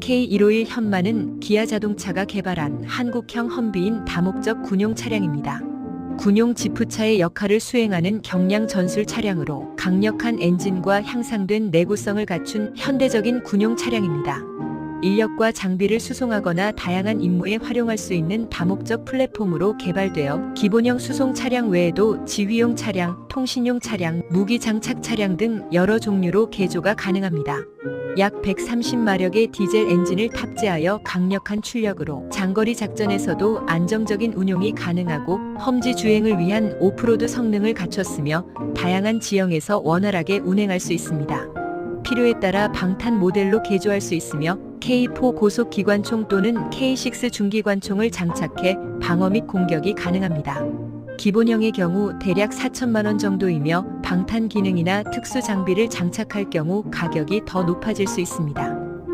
K151 현마는 기아 자동차가 개발한 한국형 험비인 다목적 군용 차량입니다. 군용 지프차의 역할을 수행하는 경량 전술 차량으로 강력한 엔진과 향상된 내구성을 갖춘 현대적인 군용 차량입니다. 인력과 장비를 수송하거나 다양한 임무에 활용할 수 있는 다목적 플랫폼으로 개발되어 기본형 수송 차량 외에도 지휘용 차량, 통신용 차량, 무기 장착 차량 등 여러 종류로 개조가 가능합니다. 약 130마력의 디젤 엔진을 탑재하여 강력한 출력으로 장거리 작전에서도 안정적인 운용이 가능하고 험지 주행을 위한 오프로드 성능을 갖췄으며 다양한 지형에서 원활하게 운행할 수 있습니다. 필요에 따라 방탄 모델로 개조할 수 있으며 K4 고속 기관총 또는 K6 중기관총을 장착해 방어 및 공격이 가능합니다. 기본형의 경우 대략 4천만 원 정도이며 방탄 기능이나 특수 장비를 장착할 경우 가격이 더 높아질 수 있습니다.